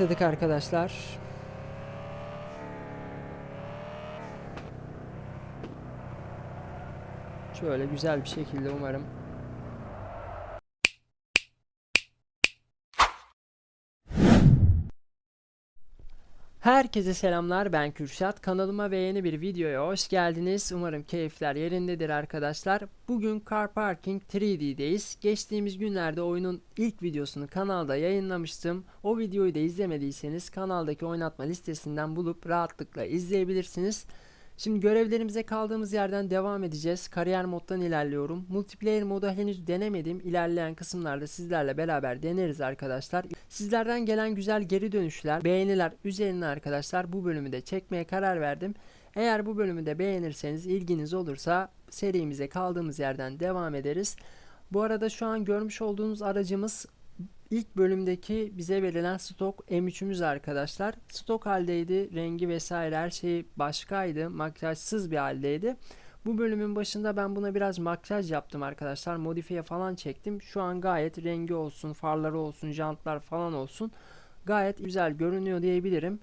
başladık arkadaşlar. Şöyle güzel bir şekilde umarım. Herkese selamlar ben Kürşat. Kanalıma ve yeni bir videoya hoş geldiniz. Umarım keyifler yerindedir arkadaşlar. Bugün Car Parking 3D'deyiz. Geçtiğimiz günlerde oyunun ilk videosunu kanalda yayınlamıştım. O videoyu da izlemediyseniz kanaldaki oynatma listesinden bulup rahatlıkla izleyebilirsiniz. Şimdi görevlerimize kaldığımız yerden devam edeceğiz. Kariyer moddan ilerliyorum. Multiplayer modu henüz denemedim. İlerleyen kısımlarda sizlerle beraber deneriz arkadaşlar. Sizlerden gelen güzel geri dönüşler, beğeniler üzerine arkadaşlar bu bölümü de çekmeye karar verdim. Eğer bu bölümü de beğenirseniz ilginiz olursa serimize kaldığımız yerden devam ederiz. Bu arada şu an görmüş olduğunuz aracımız İlk bölümdeki bize verilen stok M3'ümüz arkadaşlar. Stok haldeydi. Rengi vesaire her şey başkaydı. Makyajsız bir haldeydi. Bu bölümün başında ben buna biraz makyaj yaptım arkadaşlar. Modifiye falan çektim. Şu an gayet rengi olsun, farları olsun, jantlar falan olsun. Gayet güzel görünüyor diyebilirim.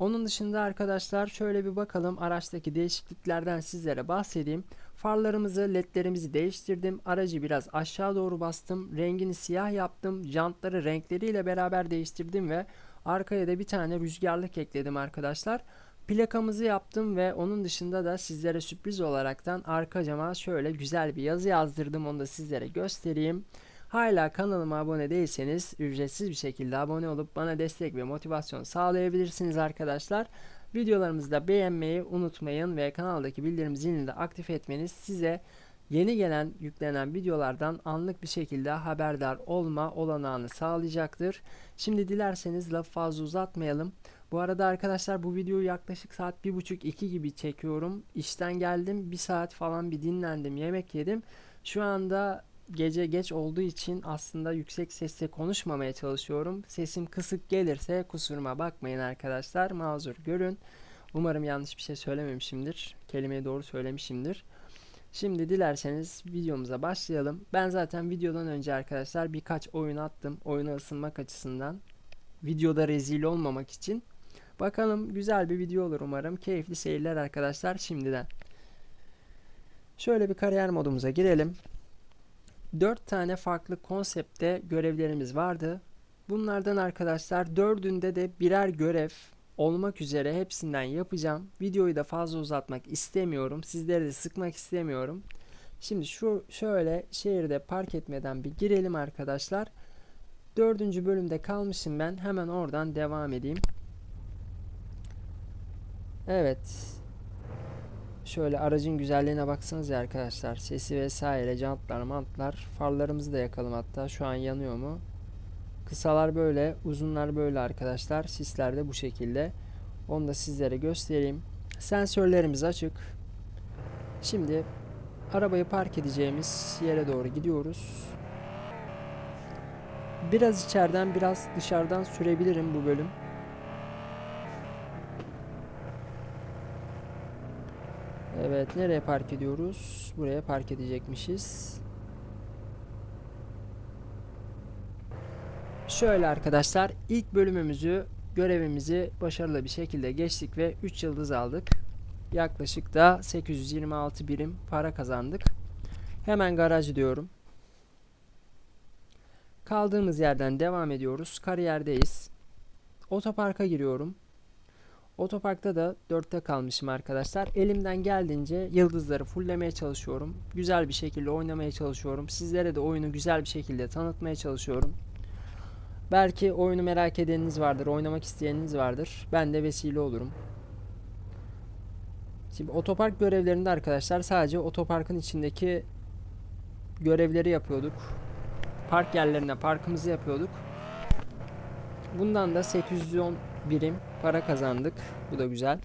Onun dışında arkadaşlar şöyle bir bakalım araçtaki değişikliklerden sizlere bahsedeyim. Farlarımızı, ledlerimizi değiştirdim. Aracı biraz aşağı doğru bastım. Rengini siyah yaptım. Jantları renkleriyle beraber değiştirdim ve arkaya da bir tane rüzgarlık ekledim arkadaşlar. Plakamızı yaptım ve onun dışında da sizlere sürpriz olaraktan arka cama şöyle güzel bir yazı yazdırdım. Onu da sizlere göstereyim. Hala kanalıma abone değilseniz ücretsiz bir şekilde abone olup bana destek ve motivasyon sağlayabilirsiniz arkadaşlar. Videolarımızı da beğenmeyi unutmayın ve kanaldaki bildirim zilini de aktif etmeniz size yeni gelen yüklenen videolardan anlık bir şekilde haberdar olma olanağını sağlayacaktır. Şimdi dilerseniz lafı fazla uzatmayalım. Bu arada arkadaşlar bu videoyu yaklaşık saat 1.30-2 gibi çekiyorum. İşten geldim bir saat falan bir dinlendim yemek yedim. Şu anda gece geç olduğu için aslında yüksek sesle konuşmamaya çalışıyorum. Sesim kısık gelirse kusuruma bakmayın arkadaşlar. Mazur görün. Umarım yanlış bir şey söylememişimdir. Kelimeyi doğru söylemişimdir. Şimdi dilerseniz videomuza başlayalım. Ben zaten videodan önce arkadaşlar birkaç oyun attım. Oyuna ısınmak açısından. Videoda rezil olmamak için. Bakalım güzel bir video olur umarım. Keyifli seyirler arkadaşlar şimdiden. Şöyle bir kariyer modumuza girelim. 4 tane farklı konsepte görevlerimiz vardı. Bunlardan arkadaşlar dördünde de birer görev olmak üzere hepsinden yapacağım. Videoyu da fazla uzatmak istemiyorum. Sizleri de sıkmak istemiyorum. Şimdi şu şöyle şehirde park etmeden bir girelim arkadaşlar. Dördüncü bölümde kalmışım ben. Hemen oradan devam edeyim. Evet. Şöyle aracın güzelliğine baksanız ya arkadaşlar. Sesi vesaire, jantlar, mantlar. Farlarımızı da yakalım hatta. Şu an yanıyor mu? Kısalar böyle, uzunlar böyle arkadaşlar. Sisler de bu şekilde. Onu da sizlere göstereyim. Sensörlerimiz açık. Şimdi arabayı park edeceğimiz yere doğru gidiyoruz. Biraz içeriden biraz dışarıdan sürebilirim bu bölüm. Evet nereye park ediyoruz? Buraya park edecekmişiz. Şöyle arkadaşlar ilk bölümümüzü görevimizi başarılı bir şekilde geçtik ve 3 yıldız aldık. Yaklaşık da 826 birim para kazandık. Hemen garaj diyorum. Kaldığımız yerden devam ediyoruz. Kariyerdeyiz. Otoparka giriyorum. Otoparkta da 4'te kalmışım arkadaşlar. Elimden geldiğince yıldızları fulllemeye çalışıyorum. Güzel bir şekilde oynamaya çalışıyorum. Sizlere de oyunu güzel bir şekilde tanıtmaya çalışıyorum. Belki oyunu merak edeniniz vardır, oynamak isteyeniniz vardır. Ben de vesile olurum. Şimdi otopark görevlerinde arkadaşlar sadece otoparkın içindeki görevleri yapıyorduk. Park yerlerine parkımızı yapıyorduk. Bundan da 810 birim para kazandık. Bu da güzel.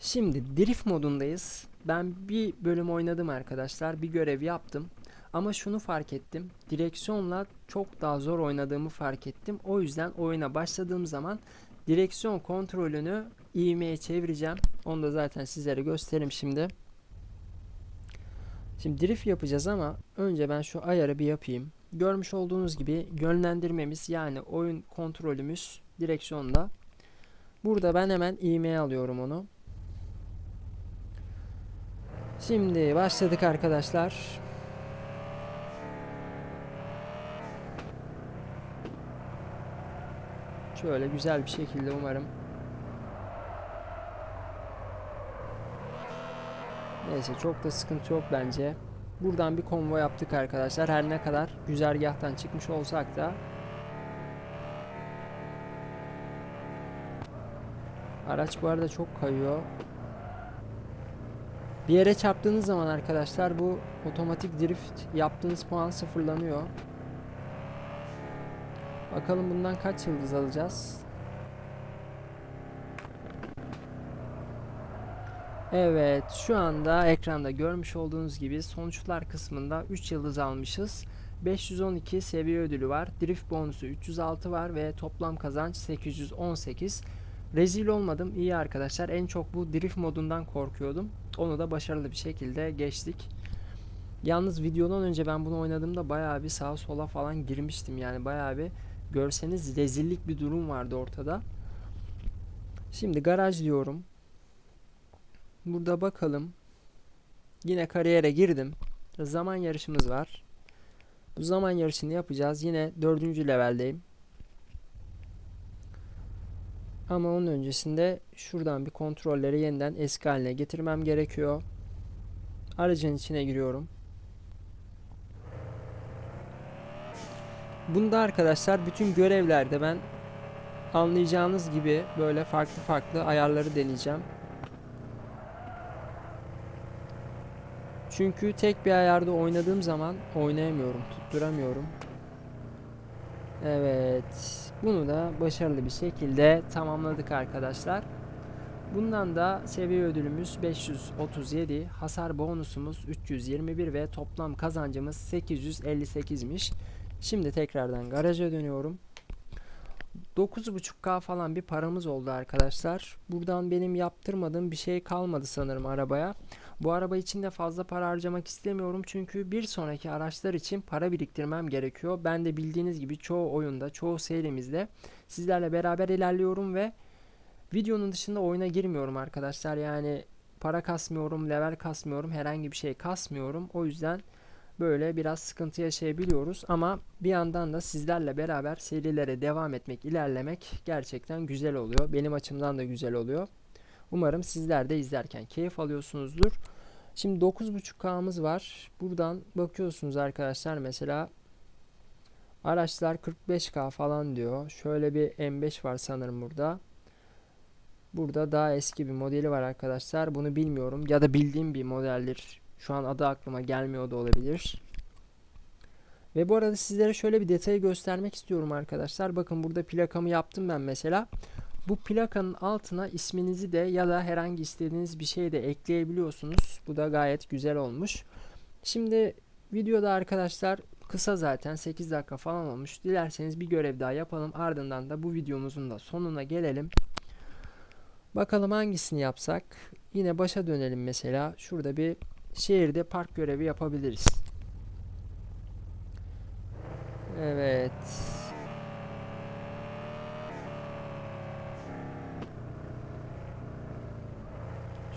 Şimdi drift modundayız. Ben bir bölüm oynadım arkadaşlar. Bir görev yaptım. Ama şunu fark ettim. Direksiyonla çok daha zor oynadığımı fark ettim. O yüzden oyuna başladığım zaman direksiyon kontrolünü ivmeye çevireceğim. Onu da zaten sizlere göstereyim şimdi. Şimdi drift yapacağız ama önce ben şu ayarı bir yapayım. Görmüş olduğunuz gibi yönlendirmemiz yani oyun kontrolümüz direksiyonda. Burada ben hemen ivmeye alıyorum onu. Şimdi başladık arkadaşlar. Şöyle güzel bir şekilde umarım. Neyse çok da sıkıntı yok bence. Buradan bir konvoy yaptık arkadaşlar. Her ne kadar güzergahtan çıkmış olsak da Araç bu arada çok kayıyor. Bir yere çarptığınız zaman arkadaşlar bu otomatik drift yaptığınız puan sıfırlanıyor. Bakalım bundan kaç yıldız alacağız? Evet, şu anda ekranda görmüş olduğunuz gibi sonuçlar kısmında 3 yıldız almışız. 512 seviye ödülü var. Drift bonusu 306 var ve toplam kazanç 818. Rezil olmadım. iyi arkadaşlar. En çok bu drift modundan korkuyordum. Onu da başarılı bir şekilde geçtik. Yalnız videodan önce ben bunu oynadığımda bayağı bir sağa sola falan girmiştim. Yani bayağı bir görseniz rezillik bir durum vardı ortada. Şimdi garaj diyorum. Burada bakalım. Yine kariyere girdim. Zaman yarışımız var. Bu zaman yarışını yapacağız. Yine dördüncü leveldeyim. Ama onun öncesinde şuradan bir kontrolleri yeniden eski haline getirmem gerekiyor. Aracın içine giriyorum. Bunda arkadaşlar bütün görevlerde ben anlayacağınız gibi böyle farklı farklı ayarları deneyeceğim. Çünkü tek bir ayarda oynadığım zaman oynayamıyorum, tutturamıyorum. Evet. Bunu da başarılı bir şekilde tamamladık arkadaşlar. Bundan da seviye ödülümüz 537, hasar bonusumuz 321 ve toplam kazancımız 858'miş. Şimdi tekrardan garaja dönüyorum. 9.5k falan bir paramız oldu arkadaşlar. Buradan benim yaptırmadığım bir şey kalmadı sanırım arabaya. Bu araba için de fazla para harcamak istemiyorum çünkü bir sonraki araçlar için para biriktirmem gerekiyor. Ben de bildiğiniz gibi çoğu oyunda, çoğu serimizde sizlerle beraber ilerliyorum ve videonun dışında oyuna girmiyorum arkadaşlar. Yani para kasmıyorum, level kasmıyorum, herhangi bir şey kasmıyorum. O yüzden böyle biraz sıkıntı yaşayabiliyoruz ama bir yandan da sizlerle beraber serilere devam etmek, ilerlemek gerçekten güzel oluyor. Benim açımdan da güzel oluyor. Umarım sizler de izlerken keyif alıyorsunuzdur. Şimdi 9.5K'mız var. Buradan bakıyorsunuz arkadaşlar mesela araçlar 45K falan diyor. Şöyle bir M5 var sanırım burada. Burada daha eski bir modeli var arkadaşlar. Bunu bilmiyorum ya da bildiğim bir modeldir. Şu an adı aklıma gelmiyor da olabilir. Ve bu arada sizlere şöyle bir detayı göstermek istiyorum arkadaşlar. Bakın burada plakamı yaptım ben mesela. Bu plakanın altına isminizi de ya da herhangi istediğiniz bir şey de ekleyebiliyorsunuz. Bu da gayet güzel olmuş. Şimdi videoda arkadaşlar kısa zaten 8 dakika falan olmuş. Dilerseniz bir görev daha yapalım. Ardından da bu videomuzun da sonuna gelelim. Bakalım hangisini yapsak. Yine başa dönelim mesela. Şurada bir şehirde park görevi yapabiliriz. Evet.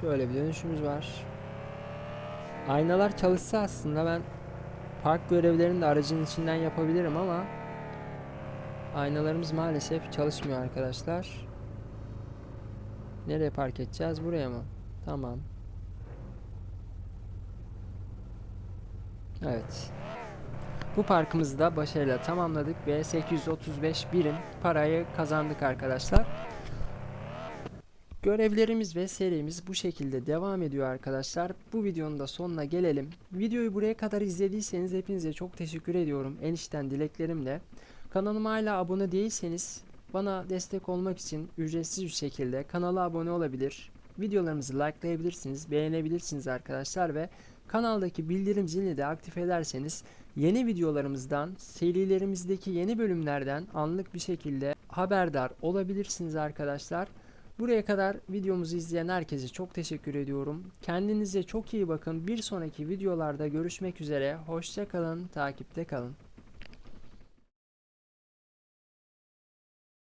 Şöyle bir dönüşümüz var. Aynalar çalışsa aslında ben park görevlerini de aracın içinden yapabilirim ama aynalarımız maalesef çalışmıyor arkadaşlar. Nereye park edeceğiz? Buraya mı? Tamam. Evet. Bu parkımızı da başarıyla tamamladık ve 835 birim parayı kazandık arkadaşlar. Görevlerimiz ve serimiz bu şekilde devam ediyor arkadaşlar. Bu videonun da sonuna gelelim. Videoyu buraya kadar izlediyseniz hepinize çok teşekkür ediyorum. Enişten dileklerimle. Kanalıma hala abone değilseniz bana destek olmak için ücretsiz bir şekilde kanala abone olabilir. Videolarımızı likelayabilirsiniz, beğenebilirsiniz arkadaşlar ve kanaldaki bildirim zilini de aktif ederseniz yeni videolarımızdan, serilerimizdeki yeni bölümlerden anlık bir şekilde haberdar olabilirsiniz arkadaşlar. Buraya kadar videomuzu izleyen herkese çok teşekkür ediyorum. Kendinize çok iyi bakın. Bir sonraki videolarda görüşmek üzere. Hoşçakalın, takipte kalın.